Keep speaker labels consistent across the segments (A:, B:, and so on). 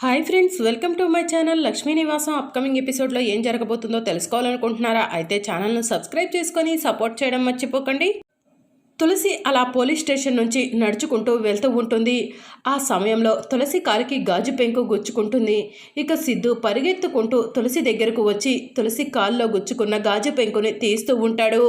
A: Hi friends welcome to my channel Lakshmi Nivasam upcoming ఎపిసోడ్లో ఏం జరగబోతుందో తెలుసుకోవాలనుకుంటున్నారా? అయితే ఛానల్ను సబ్స్క్రైబ్ చేసుకొని సపోర్ట్ చేయడం మర్చిపోకండి. తులసి అలా పోలీస్ స్టేషన్ నుంచి నడుచుకుంటూ వెళ్తూ ఉంటుంది. ఆ సమయంలో తులసి కాలికి గాజు పెంకు గుచ్చుకుంటుంది. ఇక సిద్ధు పరిగెత్తుకుంటూ తులసి దగ్గరకు వచ్చి తులసి కాల్లో గుచ్చుకున్న గాజు పెంకుని తీస్తూ ఉంటాడు.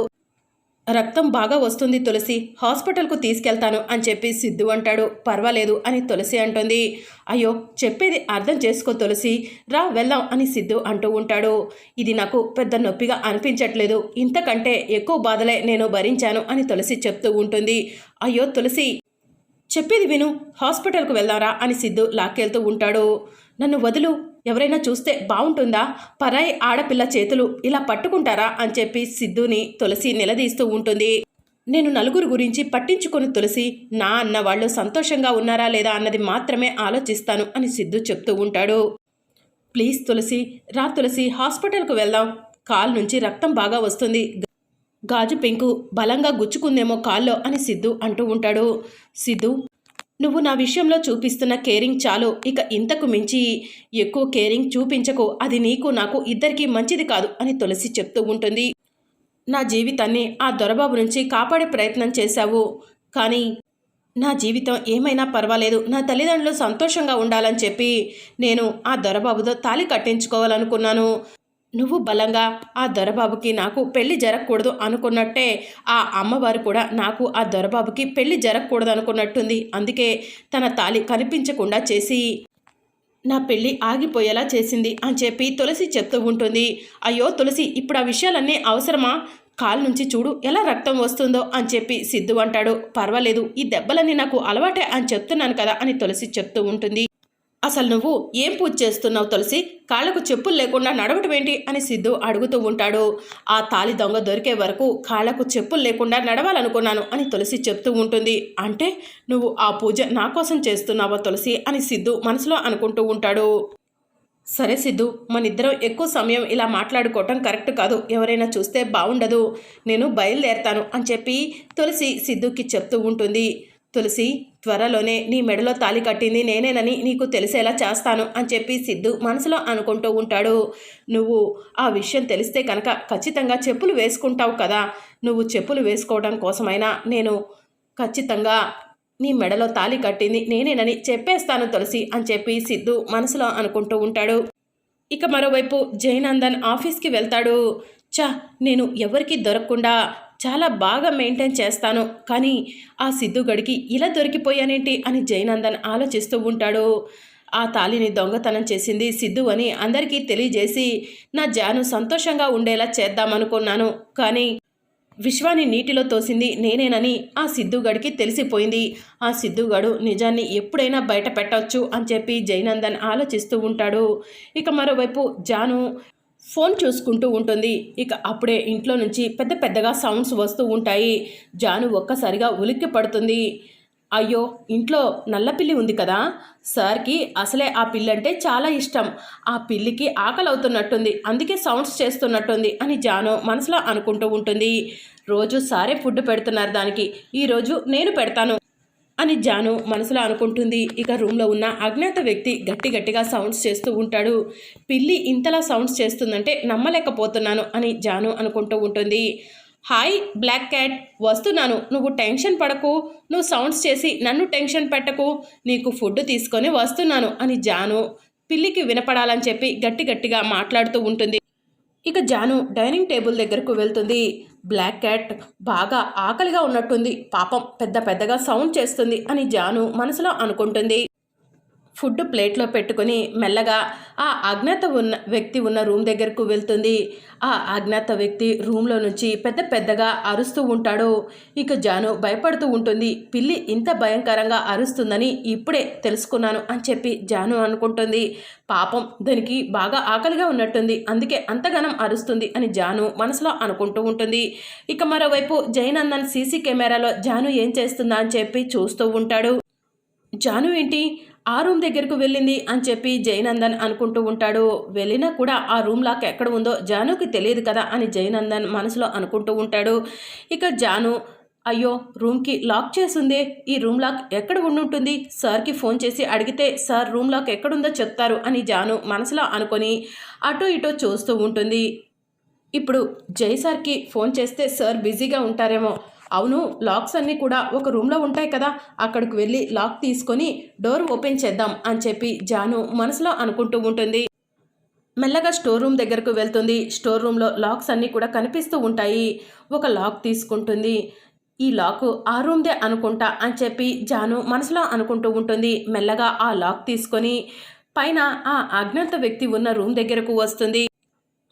A: రక్తం బాగా వస్తుంది తులసి హాస్పిటల్కు తీసుకెళ్తాను అని చెప్పి సిద్ధు అంటాడు. పర్వాలేదు అని తులసి అంటుంది. అయ్యో చెప్పేది అర్థం చేసుకో తులసి రా వెళ్దాం అని సిద్ధు అంటూ ఉంటాడు. ఇది నాకు పెద్ద నొప్పిగా అనిపించట్లేదు. ఇంతకంటే ఎక్కువ బాధలే నేను భరించాను అని తులసి చెప్తూ ఉంటుంది. అయ్యో తులసి చెప్పేది విను హాస్పిటల్కు వెళ్దారా అని సిద్ధు లాక్కెళ్తూ ఉంటాడు. నన్ను వదులు. ఎవరైనా చూస్తే బాగుంటుందా పరాయి ఆడపిల్ల చేతులు ఇలా పట్టుకుంటారా? అని చెప్పి సిద్ధుని తులసి నిలదీస్తూ ఉంటుంది. నేను నలుగురు గురించి పట్టించుకొని తులసి నా అన్న వాళ్ళు సంతోషంగా ఉన్నారా లేదా అన్నది మాత్రమే ఆలోచిస్తాను అని సిద్ధు చెప్తూ ఉంటాడు. ప్లీజ్ తులసి రా తులసి హాస్పిటల్కు వెళ్దాం. కాల్ నుంచి రక్తం బాగా వస్తుంది. గాజు పెంకు బలంగా గుచ్చుకుందేమో కాల్లో అని సిద్ధు అంటూ ఉంటాడు. సిద్ధు నువ్వు నా విషయంలో చూపిస్తున్న కేరింగ్ చాలు. ఇక ఇంతకు మించి ఎక్కువ కేరింగ్ చూపించకు. అది నీకు నాకు ఇద్దరికీ మంచిది కాదు అని తులసి చెప్తూ ఉంటుంది. నా జీవితాన్ని ఆ దొరబాబు నుంచి కాపాడే ప్రయత్నం చేశావు. కానీ నా జీవితం ఏమైనా పర్వాలేదు. నా తల్లిదండ్రులు సంతోషంగా ఉండాలని చెప్పి నేను ఆ దొరబాబుతో తాళి కట్టించుకోవాలనుకున్నాను. నువ్వు బలంగా ఆ దొరబాబుకి నాకు పెళ్ళి జరగకూడదు అనుకున్నట్టే ఆ అమ్మవారు కూడా నాకు ఆ దొరబాబుకి పెళ్ళి జరగకూడదు అనుకున్నట్టుంది. అందుకే తన తాలి కనిపించకుండా చేసి నా పెళ్ళి ఆగిపోయేలా చేసింది అని చెప్పి తులసి చెప్తూ ఉంటుంది. అయ్యో తులసి ఇప్పుడు ఆ విషయాలన్నీ అవసరమా? కాలు నుంచి చూడు ఎలా రక్తం వస్తుందో అని చెప్పి సిద్ధు అంటాడు. పర్వాలేదు ఈ దెబ్బలన్నీ నాకు అలవాటే అని చెప్తున్నాను కదా అని తులసి చెప్తూ ఉంటుంది. అసలు నువ్వు ఏం పూజ చేస్తున్నావు తులసి? కాళ్ళకు చెప్పులు లేకుండా నడవటం ఏంటి? అని సిద్ధు అడుగుతూ ఉంటాడు. ఆ తాలి దొంగ దొరికే వరకు కాళ్ళకు చెప్పులు లేకుండా నడవాలనుకున్నాను అని తులసి చెప్తూ ఉంటుంది. అంటే నువ్వు ఆ పూజ నా కోసం చేస్తున్నావా తులసి? అని సిద్ధు మనసులో అనుకుంటూ ఉంటాడు. సరే సిద్ధు మనిద్దరం ఎక్కువ సమయం ఇలా మాట్లాడుకోవటం కరెక్ట్ కాదు. ఎవరైనా చూస్తే బాగుండదు నేను బయలుదేరతాను అని చెప్పి తులసి సిద్ధుకి చెప్తూ ఉంటుంది. తులసి త్వరలోనే నీ మెడలో తాలి కట్టింది నేనేనని నీకు తెలిసేలా చేస్తాను అని చెప్పి సిద్ధు మనసులో అనుకుంటూ ఉంటాడు. నువ్వు ఆ విషయం తెలిస్తే కనుక ఖచ్చితంగా చెప్పులు వేసుకుంటావు కదా. నువ్వు చెప్పులు వేసుకోవడం కోసమైనా నేను ఖచ్చితంగా నీ మెడలో తాలి కట్టింది నేనేనని చెప్పేస్తాను తులసి అని చెప్పి సిద్ధు మనసులో అనుకుంటూ ఉంటాడు. ఇక మరోవైపు జయనందన్ ఆఫీస్కి వెళ్తాడు. చా నేను ఎవరికి దొరకకుండా చాలా బాగా మెయింటైన్ చేస్తాను. కానీ ఆ సిద్ధుగడికి ఇలా దొరికిపోయానేంటి అని జయనందన్ ఆలోచిస్తూ ఉంటాడు. ఆ తాలిని దొంగతనం చేసింది సిద్ధు అని అందరికీ తెలియజేసి నా జాను సంతోషంగా ఉండేలా చేద్దామనుకున్నాను. కానీ విశ్వాన్ని నీటిలో తోసింది నేనేనని ఆ సిద్ధుగడికి తెలిసిపోయింది. ఆ సిద్ధుగడు నిజాన్ని ఎప్పుడైనా బయట పెట్టవచ్చు అని చెప్పి జయనందన్ ఆలోచిస్తూ ఉంటాడు. ఇక మరోవైపు జాను ఫోన్ చూసుకుంటూ ఉంటుంది. ఇక అప్పుడే ఇంట్లో నుంచి పెద్ద పెద్దగా సౌండ్స్ వస్తూ ఉంటాయి. జాను ఒక్కసారిగా ఉలిక్కి పడుతుంది. అయ్యో ఇంట్లో నల్ల పిల్లి ఉంది కదా? సార్కి అసలే ఆ పిల్లి అంటే చాలా ఇష్టం. ఆ పిల్లికి ఆకలి అవుతున్నట్టుంది అందుకే సౌండ్స్ చేస్తున్నట్టుంది అని జాను మనసులో అనుకుంటూ ఉంటుంది. రోజు సారే ఫుడ్ పెడుతున్నారు దానికి. ఈరోజు నేను పెడతాను. అని జాను మనసులో అనుకుంటుంది. ఇక రూమ్లో ఉన్న అజ్ఞాత వ్యక్తి గట్టి గట్టిగా సౌండ్స్ చేస్తూ ఉంటాడు. పిల్లి ఇంతలా సౌండ్స్ చేస్తుందంటే నమ్మలేకపోతున్నాను అని జాను అనుకుంటూ ఉంటుంది. Hi black cat. వస్తున్నాను. నువ్వు టెన్షన్ పడకు. నువ్వు సౌండ్స్ చేసి నన్ను టెన్షన్ పెట్టకు. నీకు ఫుడ్ తీసుకొని వస్తున్నాను అని జాను పిల్లికి వినపడాలని చెప్పి గట్టి గట్టిగా మాట్లాడుతూ ఉంటుంది. ఇక జాను డైనింగ్ టేబుల్ దగ్గరకు వెళ్తుంది. బ్లాక్ క్యాట్ బాగా ఆకలిగా ఉన్నట్టుంది. పాపం పెద్ద పెద్దగా సౌండ్ చేస్తుంది అని జాను మనసులో అనుకుంటుంది. ఫుడ్ ప్లేట్లో పెట్టుకుని మెల్లగా ఆ అజ్ఞాత ఉన్న వ్యక్తి ఉన్న రూమ్ దగ్గరకు వెళ్తుంది. ఆ అజ్ఞాత వ్యక్తి రూమ్లో నుంచి పెద్ద పెద్దగా అరుస్తూ ఉంటాడు. ఇక జాను భయపడుతూ ఉంటుంది. పిల్లి ఇంత భయంకరంగా అరుస్తుందని ఇప్పుడే తెలుసుకున్నాను అని చెప్పి జాను అనుకుంటుంది. పాపం దానికి బాగా ఆకలిగా ఉన్నట్టుంది. అందుకే అంతగానం అరుస్తుంది అని జాను మనసులో అనుకుంటూ ఉంటుంది. ఇక మరోవైపు జైనందన్ సీసీ కెమెరాలో జాను ఏం చేస్తుందా అని చెప్పి చూస్తూ ఉంటాడు. జాను ఏంటి? ఆ రూమ్ దగ్గరకు వెళ్ళింది అని చెప్పి జయనందన్ అనుకుంటూ ఉంటాడు. వెళ్ళినా కూడా ఆ రూమ్ లాక్ ఎక్కడ ఉందో జానుకి తెలియదు కదా అని జయనందన్ మనసులో అనుకుంటూ ఉంటాడు. ఇక జాను అయ్యో రూమ్కి లాక్ చేసిందే? ఈ రూమ్ లాక్ ఎక్కడ ఉండుంటుంది? సార్కి ఫోన్ చేసి అడిగితే సార్ రూమ్ లాక్ ఎక్కడుందో చెప్తారు అని జాను మనసులో అనుకొని అటో ఇటో చూస్తూ ఉంటుంది. ఇప్పుడు జై సార్కి ఫోన్ చేస్తే సార్ బిజీగా ఉంటారేమో. అవును లాక్స్ అన్నీ కూడా ఒక రూమ్లో ఉంటాయి కదా అక్కడికి వెళ్ళి లాక్ తీసుకొని డోర్ ఓపెన్ చేద్దాం అని చెప్పి జాను మనసులో అనుకుంటూ ఉంటుంది. మెల్లగా స్టోర్ రూమ్ దగ్గరకు వెళ్తుంది. స్టోర్ రూమ్లో లాక్స్ అన్నీ కూడా కనిపిస్తూ ఉంటాయి. ఒక లాక్ తీసుకుంటుంది. ఈ లాక్ ఆ రూమ్దే అనుకుంటా అని చెప్పి జాను మనసులో అనుకుంటూ ఉంటుంది. మెల్లగా ఆ లాక్ తీసుకొని పైన ఆ అజ్ఞాత వ్యక్తి ఉన్న రూమ్ దగ్గరకు వస్తుంది.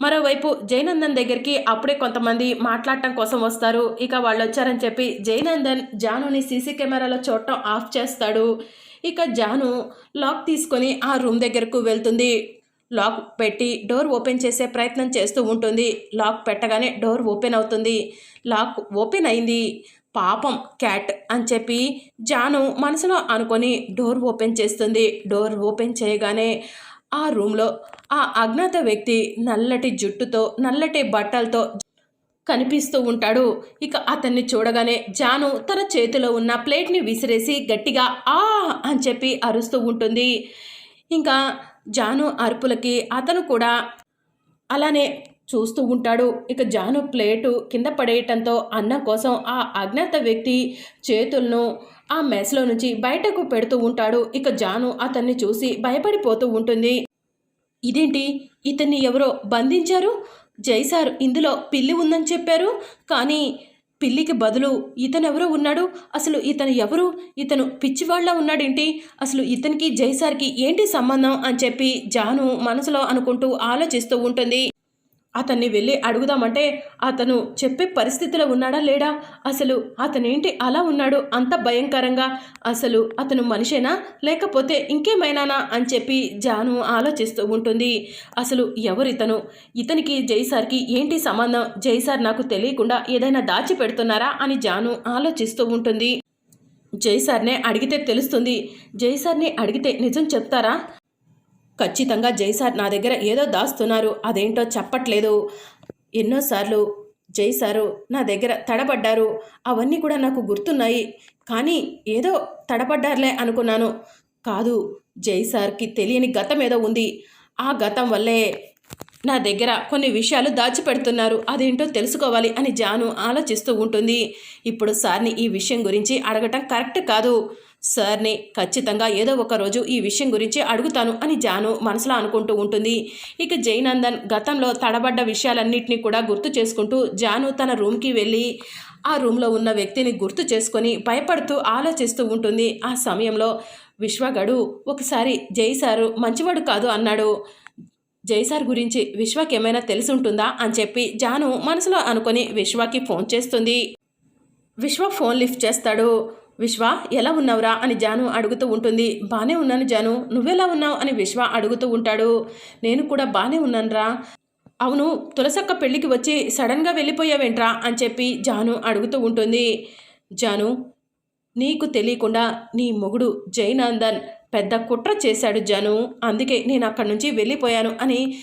A: మరోవైపు జయనందన్ దగ్గరికి అప్పుడే కొంతమంది మాట్లాడటం కోసం వస్తారు. ఇక వాళ్ళు వచ్చారని చెప్పి జయనందన్ జానుని సీసీ కెమెరాలో చూడటం ఆఫ్ చేస్తాడు. ఇక జాను లాక్ తీసుకొని ఆ రూమ్ దగ్గరకు వెళ్తుంది. లాక్ పెట్టి డోర్ ఓపెన్ చేసే ప్రయత్నం చేస్తూ ఉంటుంది. లాక్ పెట్టగానే డోర్ ఓపెన్ అవుతుంది. లాక్ ఓపెన్ అయింది. పాపం క్యాట్ అని చెప్పి జాను మనసులో అనుకొని డోర్ ఓపెన్ చేస్తుంది. డోర్ ఓపెన్ చేయగానే ఆ రూమ్లో ఆ అజ్ఞాత వ్యక్తి నల్లటి జుట్టుతో నల్లటి బట్టలతో కనిపిస్తూ ఉంటాడు. ఇక అతన్ని చూడగానే జాను తన చేతిలో ఉన్న ప్లేట్ని విసిరేసి గట్టిగా ఆ అని చెప్పి అరుస్తూ ఉంటుంది. ఇంకా జాను అరుపులకి అతను కూడా అలానే చూస్తూ ఉంటాడు. ఇక జాను ప్లేటు కింద పడేయటంతో అన్నం కోసం ఆ అజ్ఞాత వ్యక్తి చేతులను ఆ మెస్లో నుంచి బయటకు పెడుతూ ఉంటాడు. ఇక జాను అతన్ని చూసి భయపడిపోతూ ఉంటుంది. ఇదేంటి? ఇతన్ని ఎవరో బంధించారు? జైసారు ఇందులో పిల్లి ఉందని చెప్పారు. కానీ పిల్లికి బదులు ఇతను ఉన్నాడు? అసలు ఇతను ఎవరు? ఇతను పిచ్చివాళ్ళ ఉన్నాడేంటి? అసలు ఇతనికి జైసార్కి ఏంటి సంబంధం అని చెప్పి జాను మనసులో అనుకుంటూ ఆలోచిస్తూ ఉంటుంది. అతన్ని వెళ్ళి అడుగుదామంటే అతను చెప్పే పరిస్థితిలో ఉన్నాడా లేడా? అసలు అతనేంటి అలా ఉన్నాడు? అంత భయంకరంగా. అసలు అతను మనిషేనా? లేకపోతే ఇంకేమైనానా? అని చెప్పి జాను ఆలోచిస్తూ ఉంటుంది. అసలు ఎవరితను ఇతనికి జైసార్కి ఏంటి సంబంధం? జైసార్ నాకు తెలియకుండా ఏదైనా దాచి పెడుతున్నారా? అని జాను ఆలోచిస్తూ ఉంటుంది. జైసార్నే అడిగితే తెలుస్తుంది. జైసార్ని అడిగితే నిజం చెప్తారా? ఖచ్చితంగా జైసార్ నా దగ్గర ఏదో దాస్తున్నారు. అదేంటో చెప్పట్లేదు. ఎన్నోసార్లు జైసారు నా దగ్గర తడబడ్డారు. అవన్నీ కూడా నాకు గుర్తున్నాయి. కానీ ఏదో తడబడ్డారులే అనుకున్నాను. కాదు జైసార్కి తెలియని గతం ఏదో ఉంది. ఆ గతం వల్లే నా దగ్గర కొన్ని విషయాలు దాచిపెడుతున్నారు. అదేంటో తెలుసుకోవాలి అని జాను ఆలోచిస్తూ ఉంటుంది. ఇప్పుడు సార్ని ఈ విషయం గురించి అడగటం కరెక్ట్ కాదు. సార్ని ఖచ్చితంగా ఏదో ఒక రోజు ఈ విషయం గురించి అడుగుతాను అని జాను మనసులో అనుకుంటూ ఉంటుంది. ఇక జైనందన్ గతంలో తడబడ్డ విషయాలన్నింటినీ కూడా గుర్తు చేసుకుంటూ జాను తన రూమ్కి వెళ్ళి ఆ రూమ్లో ఉన్న వ్యక్తిని గుర్తు చేసుకొని భయపడుతూ ఆలోచిస్తూ ఉంటుంది. ఆ సమయంలో విశ్వగడు ఒకసారి జై సారు మంచివాడు కాదు అన్నాడు. జైసార్ గురించి విశ్వకి ఏమైనా తెలిసి ఉంటుందా అని చెప్పి జాను మనసులో అనుకొని విశ్వకి ఫోన్ చేస్తుంది. విశ్వ ఫోన్ లిఫ్ట్ చేస్తాడు. విశ్వ ఎలా ఉన్నావురా? అని జాను అడుగుతూ ఉంటుంది. బాగానే ఉన్నాను జాను. నువ్వెలా ఉన్నావు? అని విశ్వ అడుగుతూ ఉంటాడు. నేను కూడా బాగానే ఉన్నానురా. అవును తులసక్క పెళ్ళికి వచ్చి సడన్గా వెళ్ళిపోయావేంట్రా? అని చెప్పి జాను అడుగుతూ ఉంటుంది. జాను నీకు తెలియకుండా నీ మొగుడు జైనందన్ పెద్ద కుట్ర చేశాడు జను. అందుకే నేను అక్కడి నుంచి వెళ్ళిపోయాను అని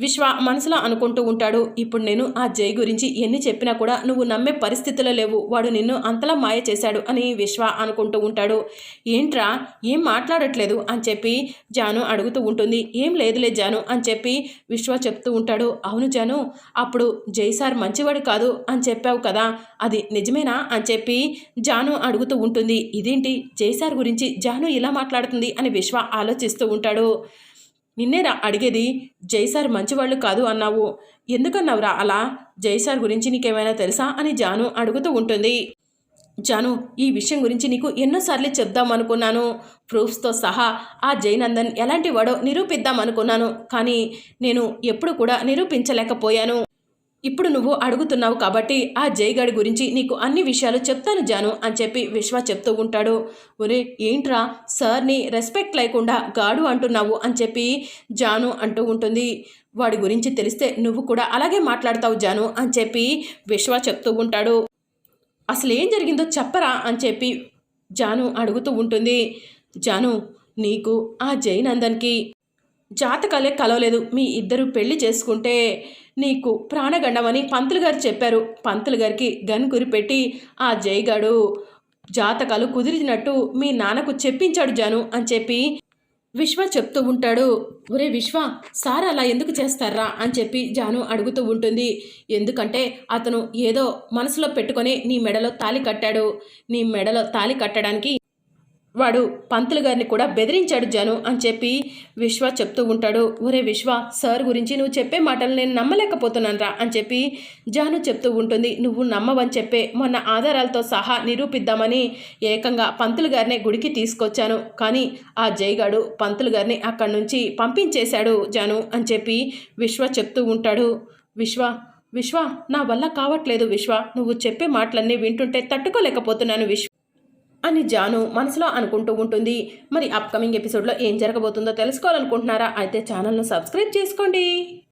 A: విశ్వ మనసులో అనుకుంటూ ఉంటాడు. ఇప్పుడు నేను ఆ జై గురించి ఎన్ని చెప్పినా కూడా నువ్వు నమ్మే పరిస్థితిలో లేవు. వాడు నిన్ను అంతలా మాయ చేశాడు అని విశ్వ అనుకుంటూ ఉంటాడు. ఏంట్రా? ఏం మాట్లాడట్లేదు? అని చెప్పి జాను అడుగుతూ ఉంటుంది. ఏం లేదులే జాను అని చెప్పి విశ్వ చెప్తూ ఉంటాడు. అవును జాను అప్పుడు జై సార్ మంచివాడు కాదు అని చెప్పావు కదా. అది నిజమేనా? అని చెప్పి జాను అడుగుతూ ఉంటుంది. ఇదేంటి? జై సార్ గురించి జాను ఇలా మాట్లాడుతుంది అని విశ్వ ఆలోచిస్తూ ఉంటాడు. నిన్నే అడిగేది జైసార్ మంచివాళ్ళు కాదు అన్నావు. ఎందుకన్నావురా అలా? జైసార్ గురించి నీకేమైనా తెలుసా? అని జాను అడుగుతూ ఉంటుంది. జాను ఈ విషయం గురించి నీకు ఎన్నోసార్లు చెప్దాం అనుకున్నాను ప్రూఫ్స్తో సహా ఆ జైనందన్ ఎలాంటి వాడో నిరూపిద్దాం అనుకున్నాను కానీ నేను ఎప్పుడు కూడా నిరూపించలేకపోయాను. ఇప్పుడు నువ్వు అడుగుతున్నావు కాబట్టి ఆ జయగాడి గురించి నీకు అన్ని విషయాలు చెప్తాను జాను అని చెప్పి విశ్వ చెప్తూ ఉంటాడు. ఒరే ఏంట్రా? సార్ని రెస్పెక్ట్ లేకుండా గాడు అంటున్నావు అని చెప్పి జాను అంటూ ఉంటుంది. వాడి గురించి తెలిస్తే నువ్వు కూడా అలాగే మాట్లాడతావు జాను అని చెప్పి విశ్వ చెప్తూ ఉంటాడు. అసలు ఏం జరిగిందో చెప్పరా అని చెప్పి జాను అడుగుతూ ఉంటుంది. జాను నీకు ఆ జైనందన్కి జాతకాలే కలవలేదు. మీ ఇద్దరు పెళ్ళి చేసుకుంటే నీకు ప్రాణగండమని పంతులు గారు చెప్పారు. పంతులు గారికి గన్ కురిపెట్టి ఆ జైగాడు జాతకాలు కుదిరినట్టు మీ నాన్నకు చెప్పించాడు జాను అని చెప్పి విశ్వ చెప్తూ ఉంటాడు. ఒరే విశ్వ సార్ అలా ఎందుకు చేస్తారా? అని చెప్పి జాను అడుగుతూ ఉంటుంది. ఎందుకంటే అతను ఏదో మనసులో పెట్టుకొని నీ మెడలో తాలి కట్టాడు. నీ మెడలో తాలి కట్టడానికి వాడు పంతులు గారిని కూడా బెదిరించాడు జను అని చెప్పి విశ్వ చెప్తూ ఉంటాడు. ఒరే విశ్వ సార్ గురించి నువ్వు చెప్పే మాటలు నేను నమ్మలేకపోతున్నాను రా అని చెప్పి జాను చెప్తూ ఉంటుంది. నువ్వు నమ్మవని చెప్పే మొన్న ఆధారాలతో సహా నిరూపిద్దామని ఏకంగా పంతులు గారిని గుడికి తీసుకొచ్చాను. కానీ ఆ జైగాడు పంతులు గారిని అక్కడి నుంచి పంపించేశాడు జాను అని చెప్పి విశ్వ చెప్తూ ఉంటాడు. విశ్వ విశ్వ నా వల్ల కావట్లేదు విశ్వ. నువ్వు చెప్పే మాటలన్నీ వింటుంటే తట్టుకోలేకపోతున్నాను విశ్వ. అని జాను మనసులో అనుకుంటూ ఉంటుంది. మరి అప్కమింగ్ ఎపిసోడ్లో ఏం జరగబోతుందో తెలుసుకోవాలనుకుంటున్నారా? అయితే ఛానల్ను సబ్స్క్రైబ్ చేసుకోండి.